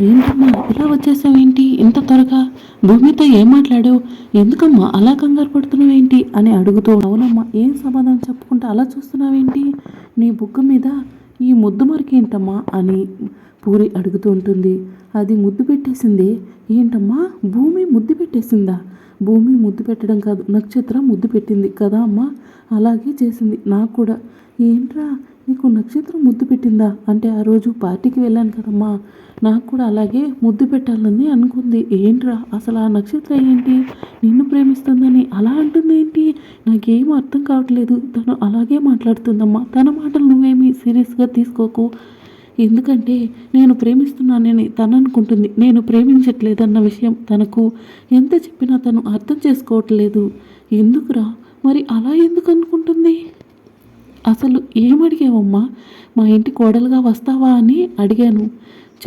ఏంటమ్మా ఇలా వచ్చేసావేంటి? ఇంత త్వరగా? భూమితో ఏం మాట్లాడావు? ఎందుకమ్మా అలా కంగారు పడుతున్నావేంటి అని అడుగుతూ అవునమ్మా ఏం సమాధానం చెప్పుకుంటే అలా చూస్తున్నావేంటి? నీ బుగ్గ మీద ఈ ముద్దు మరికేంటమ్మా అని పూరి అడుగుతూ ఉంటుంది. అది ముద్దు పెట్టేసింది. ఏంటమ్మా భూమి ముద్దు పెట్టేసిందా? భూమి ముద్దు పెట్టడం కాదు నక్షత్రం ముద్దు పెట్టింది కదా అమ్మా? అలాగే చేసింది. నాకు కూడా ఏంట్రా? నీకు నక్షత్రం ముద్దు పెట్టిందా? అంటే ఆ రోజు పార్టీకి వెళ్ళాను కదమ్మా. నాకు కూడా అలాగే ముద్దు పెట్టాలని అనుకుంది. ఏంట్రా? అసలు ఆ నక్షత్రం ఏంటి? నిన్ను ప్రేమిస్తుందని అలా అంటుంది ఏంటి నాకేం అర్థం కావట్లేదు. తను అలాగే మాట్లాడుతుందమ్మా. తన మాటలు నువ్వేమీ సీరియస్గా తీసుకోకు. ఎందుకంటే నేను ప్రేమిస్తున్నానని తను అనుకుంటుంది. నేను ప్రేమించట్లేదన్న విషయం తనకు ఎంత చెప్పినా తను అర్థం చేసుకోవట్లేదు. ఎందుకురా? మరి అలా ఎందుకు అనుకుంటుంది? అసలు ఏం అడిగావమ్మా మా ఇంటి కోడలుగా వస్తావా అని అడిగాను.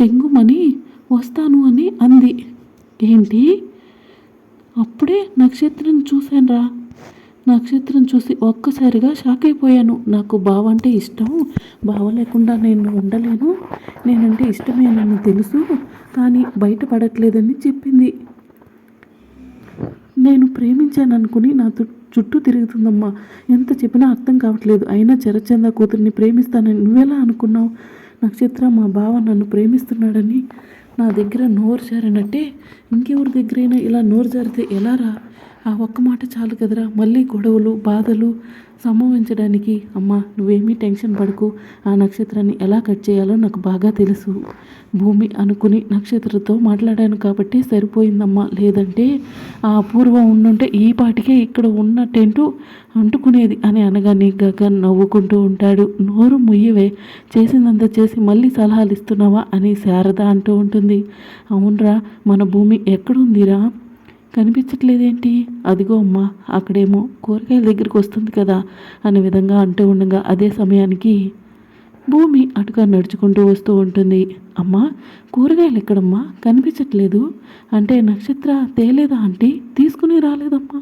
చెంగుమని వస్తాను అని అంది. ఏంటి? అప్పుడే నక్షత్రం చూశానురా. నక్షత్రం చూసి ఒక్కసారిగా షాక్ అయిపోయాను నాకు బావ అంటే ఇష్టం. బావ లేకుండా నేను ఉండలేను. నేనంటే ఇష్టమే నన్ను తెలుసు. కానీ బయటపడట్లేదని చెప్పింది. నేను ప్రేమించాను అనుకుని నా చుట్టూ తిరుగుతుందమ్మా. ఎంత చెప్పినా అర్థం కావట్లేదు. అయినా చరచంద కూతుర్ని ప్రేమిస్తానని నువ్వెలా అనుకున్నావు? నక్షత్ర మా బావ నన్ను ప్రేమిస్తున్నాడని నా దగ్గర నోరు జారినట్టే. ఇంకెవరి దగ్గరైనా ఇలా నోరు జారితే ఎలా రా? ఆ ఒక్క మాట చాలు కదరా. మళ్ళీ గొడవలు బాధలు సంభవించడానికి అమ్మా నువ్వేమీ టెన్షన్ పడకు. ఆ నక్షత్రాన్ని ఎలా కట్ చేయాలో నాకు బాగా తెలుసు. భూమి అనుకుని నక్షత్రంతో మాట్లాడాను కాబట్టి సరిపోయిందమ్మా. లేదంటే ఆ పూర్వం ఉండుంటే ఈ పాటికే ఇక్కడ ఉన్న టెంటు అంటుకునేది అని అనగానే గగన్ నవ్వుకుంటూ ఉంటాడు. నోరు ముయ్యవే. చేసిందంతా చేసి మళ్ళీ సలహాలు ఇస్తున్నావా అని శారద అంటూ ఉంటుంది. అవునరా మన భూమి ఎక్కడుందిరా? కనిపించట్లేదేంటి? అదిగో అమ్మా అక్కడేమో కూరగాయల దగ్గరికి వస్తుంది కదా అనే విధంగా అంటూ ఉండగా అదే సమయానికి భూమి అటుగా నడుచుకుంటూ వస్తూ ఉంటుంది. అమ్మా కూరగాయలు ఎక్కడమ్మా? కనిపించట్లేదు. అంటే నక్షత్ర తేలేదా అంటే తీసుకుని రాలేదమ్మా.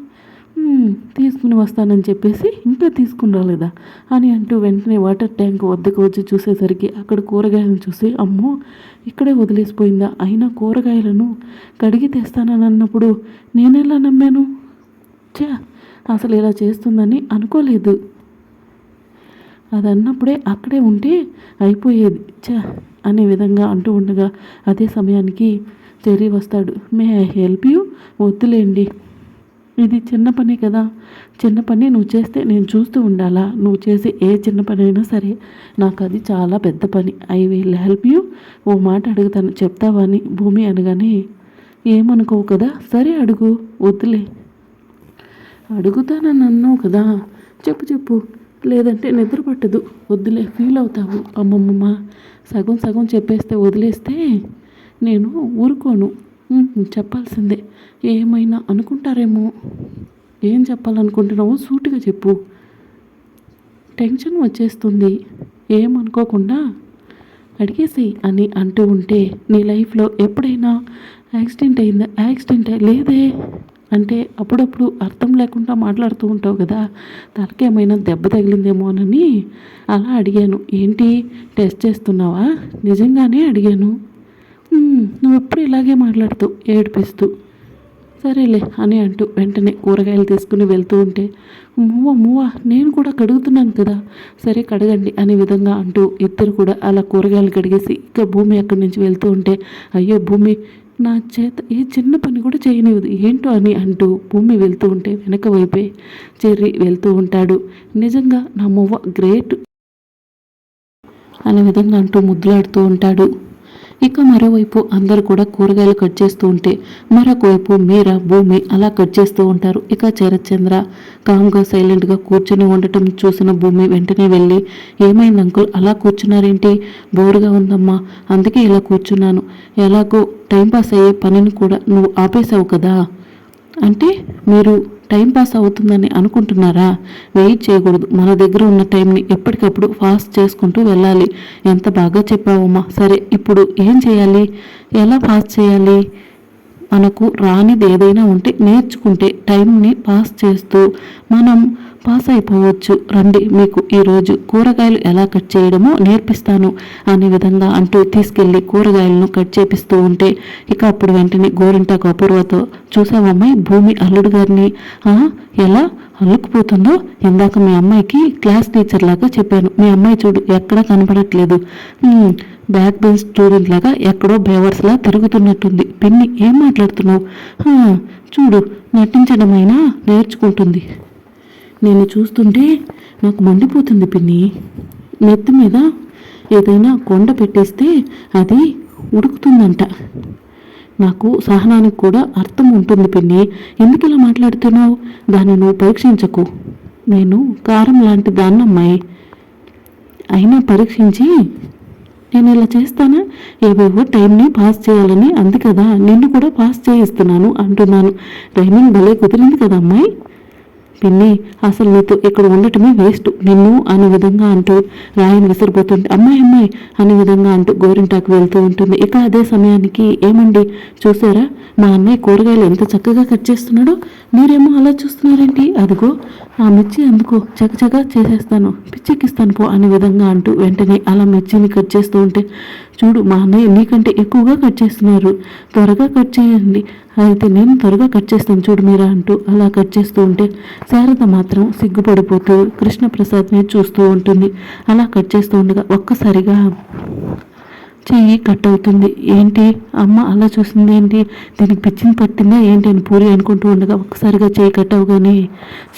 తీసుకుని వస్తానని చెప్పేసి ఇంకా తీసుకుని రాలేదా? అని అంటూ వెంటనే వాటర్ ట్యాంక్ వద్దకు వచ్చి చూసేసరికి అక్కడ కూరగాయలను చూసి అమ్మో ఇక్కడే వదిలేసిపోయిందా? అయినా కూరగాయలను కడిగి తెస్తానని అన్నప్పుడు నేనెలా నమ్మాను? చా అసలు ఇలా చేస్తుందని అనుకోలేదు. అది అన్నప్పుడే అక్కడే ఉంటే అయిపోయేది. చా అనే విధంగా అంటూ ఉండగా అదే సమయానికి చెర్రీ వస్తాడు. May I help you? వద్దులేండి. ఇది చిన్న పనే కదా. చిన్న పని నువ్వు చేస్తే నేను చూస్తూ ఉండాలా? నువ్వు చేసే ఏ చిన్న పని అయినా సరే నాకు అది చాలా పెద్ద పని. I will help you. ఓ మాట అడుగుతాను. చెప్తావా అని భూమి అనగానే ఏమనుకోవు కదా? సరే అడుగు. వద్దులే. అడుగుతానని అన్నావు కదా. చెప్పు చెప్పు. లేదంటే నిద్ర పట్టదు. వద్దులే ఫీల్ అవుతావు. అమ్మమ్మమ్మ. సగం సగం చెప్పేస్తే వదిలేస్తే నేను ఊరుకోను. చెప్పాల్సిందే. ఏమైనా అనుకుంటారేమో? ఏం చెప్పాలనుకుంటున్నావో సూటిగా చెప్పు. టెన్షన్ వచ్చేస్తుంది. ఏమనుకోకుండా అడిగేసి అని అంటూ ఉంటే నీ లైఫ్లో ఎప్పుడైనా యాక్సిడెంట్ అయిందా? యాక్సిడెంట్? లేదే. అంటే అప్పుడప్పుడు అర్థం లేకుండా మాట్లాడుతూ ఉంటావు కదా. తలకేమైనా దెబ్బ తగిలిందేమోనని అలా అడిగాను. ఏంటి? టెస్ట్ చేస్తున్నావా? నిజంగానే అడిగాను. నువ్వు ఎప్పుడు ఇలాగే మాట్లాడుతూ ఏడిపిస్తూ సరేలే అని అంటూ వెంటనే కూరగాయలు తీసుకుని వెళ్తూ ఉంటే మూవ మూవ నేను కూడా కడుగుతున్నాను కదా సరే కడగండి అనే విధంగా అంటూ ఇద్దరు కూడా అలా కూరగాయలు కడిగేసి ఇక భూమి అక్కడి నుంచి వెళ్తూ ఉంటే అయ్యో భూమి నా చేత ఏ చిన్న పని కూడా చేయనివ్వదు ఏంటో అని అంటూ భూమి వెళ్తూ ఉంటే వెనక వైపే చెర్రి వెళ్తూ ఉంటాడు. నిజంగా నా మువ్వ గ్రేట్ అనే విధంగా అంటూ ముద్దులాడుతూ ఉంటాడు. ఇక మరోవైపు అందరూ కూడా కూరగాయలు కట్ చేస్తూ ఉంటే మరొక వైపు మీరా భూమి అలా కట్ చేస్తూ ఉంటారు. ఇక చరచంద్ర కామ్గా సైలెంట్గా కూర్చొని ఉండటం చూసిన భూమి వెంటనే వెళ్ళి ఏమైంది అంకుల్? అలా కూర్చున్నారేంటి? బోరుగా ఉందమ్మా. అందుకే ఇలా కూర్చున్నాను. ఎలాగో టైంపాస్ అయ్యే పనిని కూడా నువ్వు ఆపేశావు కదా. అంటే మీరు టైం పాస్ అవుతుందని అనుకుంటున్నారా? వెయిట్ చేయకూడదు. మన దగ్గర ఉన్న టైంని ఎప్పటికప్పుడు ఫాస్ట్ చేసుకుంటూ వెళ్ళాలి. ఎంత బాగా చెప్పావమ్మా. సరే ఇప్పుడు ఏం చేయాలి? ఎలా పాస్ చేయాలి? మనకు రానిది ఏదైనా ఉంటే నేర్చుకుంటే టైంని పాస్ చేస్తూ మనం పాస్ అయిపోవచ్చు. రండి మీకు ఈరోజు కూరగాయలు ఎలా కట్ చేయడమో నేర్పిస్తాను అనే విధంగా అంటూ తీసుకెళ్ళి కూరగాయలను కట్ చేపిస్తూ ఉంటే ఇక అప్పుడు వెంటనే గోరింటాకు అపూర్వతో చూసావమ్మాయి భూమి అల్లుడు గారిని. ఎలా? అల్లుకుపోతుందో? ఇందాక మీ అమ్మాయికి క్లాస్ టీచర్ లాగా చెప్పాను. మీ అమ్మాయి చూడు ఎక్కడా కనపడట్లేదు. బ్యాక్ బెంచ్ స్టూడెంట్ లాగా ఎక్కడో బేవర్స్లా తిరుగుతున్నట్టుంది. పిన్ని ఏం మాట్లాడుతున్నావు? చూడు నటించడమైనా నేర్చుకుంటుంది. నేను చూస్తుంటే నాకు మండిపోతుంది పిన్ని. నెత్తి మీద ఏదైనా కొండ పెట్టేస్తే అది ఉడుకుతుందంట. నాకు సహనానికి కూడా అర్థం ఉంటుంది పిన్ని. ఎందుకు ఇలా మాట్లాడుతున్నావు? దాన్ని నువ్వు పరీక్షించకు. నేను కారం లాంటి దాన్నమ్మాయి. అయినా పరీక్షించి నేను ఇలా చేస్తానా? ఏవేవో టైంని పాస్ చేయాలని. అంది కదా నిన్ను కూడా పాస్ చేయిస్తున్నాను అంటున్నాను. రైమింగ్ భలే కుదిరింది కదా అమ్మాయి. పిన్ని అసలు నీతో ఇక్కడ ఉండటమే వేస్ట్. నిన్ను అనే విధంగా అంటూ రాయని విసిరిపోతుంటే అమ్మాయి అమ్మాయి అనే విధంగా అంటూ గోరింటాకు వెళ్తూ ఉంటుంది. ఇక అదే సమయానికి ఏమండి? చూసారా మా అన్నయ్య కూరగాయలు ఎంత చక్కగా కట్ చేస్తున్నాడో? మీరేమో అలా చూస్తున్నారేంటి? అదిగో ఆ మిర్చి అందుకో చకచకా చేసేస్తాను? పిచ్చెక్కిస్తాను పో అనే విధంగా అంటూ వెంటనే అలా మిర్చిని కట్ చేస్తూ ఉంటే చూడు మా అన్నయ్య నీకంటే ఎక్కువగా కట్ చేస్తున్నారు. త్వరగా కట్ చేయండి. అయితే నేను త్వరగా కట్ చేస్తాను చూడు మీరా అంటూ అలా కట్ చేస్తూ ఉంటే శారద మాత్రం సిగ్గుపడిపోతూ కృష్ణప్రసాద్ని చూస్తూ ఉంటుంది. అలా కట్ చేస్తూ ఉండగా ఒక్కసారిగా చెయ్యి కట్ అవుతుంది. ఏంటి? అమ్మ అలా చూసింది ఏంటి? దీనికి పిచ్చింది పట్టిందా ఏంటి అని పూరి అనుకుంటూ ఉండగా ఒక్కసారిగా చెయ్యి కట్ అవగానే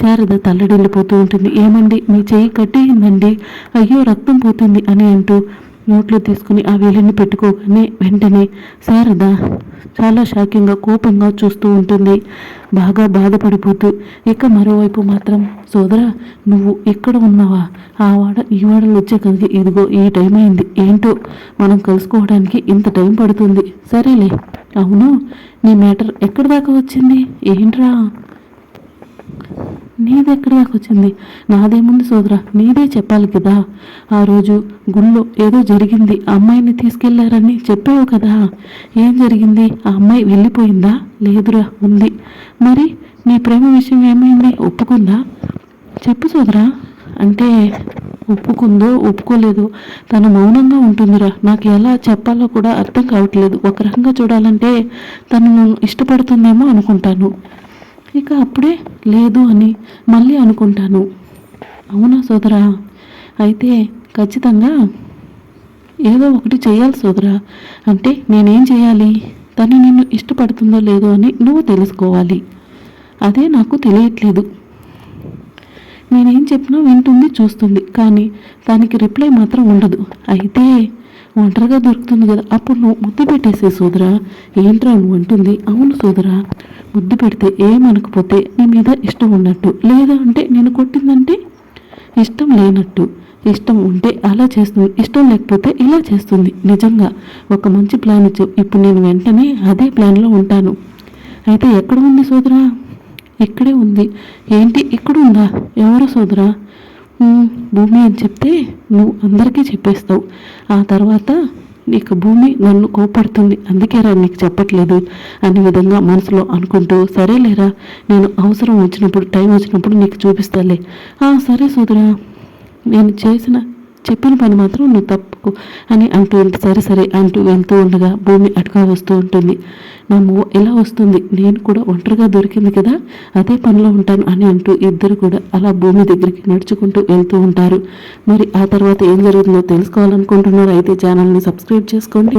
శారద తల్లడిల్లిపోతూ ఉంటుంది. ఏమండి? మీ చెయ్యి కట్టేయిందండి అయ్యో రక్తం పోతుంది అని అంటూ నోట్లో తీసుకుని ఆ వేలిని పెట్టుకోగానే వెంటనే శారద చాలా షాకింగ్గా కోపంగా చూస్తూ ఉంటుంది. బాగా బాధపడిపోతూ. ఇక మరోవైపు మాత్రం సోదరా నువ్వు ఎక్కడ ఉన్నావా? ఆ వాడ ఈ వాడలు వచ్చే కలిగి ఇదిగో ఈ టైం అయింది. ఏంటో? మనం కలుసుకోవడానికి ఇంత టైం పడుతుంది. సరేలే. అవును నీ మ్యాటర్ ఎక్కడి దాకా వచ్చింది? ఏంట్రా? నీది ఎక్కడి దాకా వచ్చింది నాదేముంది సోదరా నీదే చెప్పాలి కదా. ఆ రోజు గుళ్ళో ఏదో జరిగింది. అమ్మాయిని తీసుకెళ్ళారని చెప్పావు కదా. ఏం జరిగింది? ఆ అమ్మాయి వెళ్ళిపోయిందా? లేదురా ఉంది. మరి నీ ప్రేమ విషయం ఏమైంది? ఒప్పుకుందా? చెప్పు సోదరా. అంటే ఒప్పుకుందో ఒప్పుకోలేదు తను మౌనంగా ఉంటుందిరా. నాకు ఎలా చెప్పాలో కూడా అర్థం కావట్లేదు. ఒక రకంగా చూడాలంటే తను ఇష్టపడుతుందేమో అనుకుంటాను. ఇక అప్పుడే లేదు అని మళ్ళీ అనుకుంటాను. అవునా సోదరా? అయితే ఖచ్చితంగా ఏదో ఒకటి చేయాలి సోదరా. అంటే నేనేం చేయాలి తను నిన్ను ఇష్టపడుతుందో లేదో అని నువ్వు తెలుసుకోవాలి. అదే నాకు తెలియట్లేదు. నేనేం చెప్పినా వింటుంది చూస్తుంది. కానీ దానికి రిప్లై మాత్రం ఉండదు. అయితే ఒంటరిగా దొరుకుతుంది కదా అప్పుడు నువ్వు ముద్దు పెట్టేసే సోదరా. ఏంట్రా నువ్వు అంటుంది. అవును సోదరా. ముద్దు పెడితే ఏమనకపోతే నీ మీద ఇష్టం ఉన్నట్టు. లేదా అంటే నేను కొట్టిందంటే ఇష్టం లేనట్టు. ఇష్టం ఉంటే అలా చేస్తుంది ఇష్టం లేకపోతే ఇలా చేస్తుంది. నిజంగా ఒక మంచి ప్లాన్ ఇచ్చు ఇప్పుడు నేను వెంటనే అదే ప్లాన్లో ఉంటాను. అయితే ఎక్కడ ఉంది సోదరా? ఇక్కడే ఉంది. ఏంటి ఇక్కడ ఉందా ఎవరు సోదరా? భూమి అని చెప్తే నువ్వు అందరికీ చెప్పేస్తావు. ఆ తర్వాత నీకు భూమి నన్ను కోపడుతుంది. అందుకేరా నీకు చెప్పట్లేదు అనే విధంగా మనసులో అనుకుంటూ సరేలేరా నేను అవసరం వచ్చినప్పుడు టైం వచ్చినప్పుడు నీకు చూపిస్తాలే. "ఆ, సరే సోదరా నేను చేసిన చెప్పిన పని మాత్రం నువ్వు తప్పుకో అని అంటూ ఉంటే సరే సరే అంటూ వెళ్తూ ఉండగా భూమి అటుగా వస్తూ ఉంటుంది. నా మూవ ఎలా వస్తుంది? నేను కూడా ఒంటరిగా దొరికింది కదా అదే పనిలో ఉంటాను అని అంటూ ఇద్దరు కూడా అలా భూమి దగ్గరికి నడుచుకుంటూ వెళ్తూ ఉంటారు. మరి ఆ తర్వాత ఏం జరుగుతుందో తెలుసుకోవాలనుకుంటున్నారు? అయితే ఛానల్ని సబ్స్క్రైబ్ చేసుకోండి.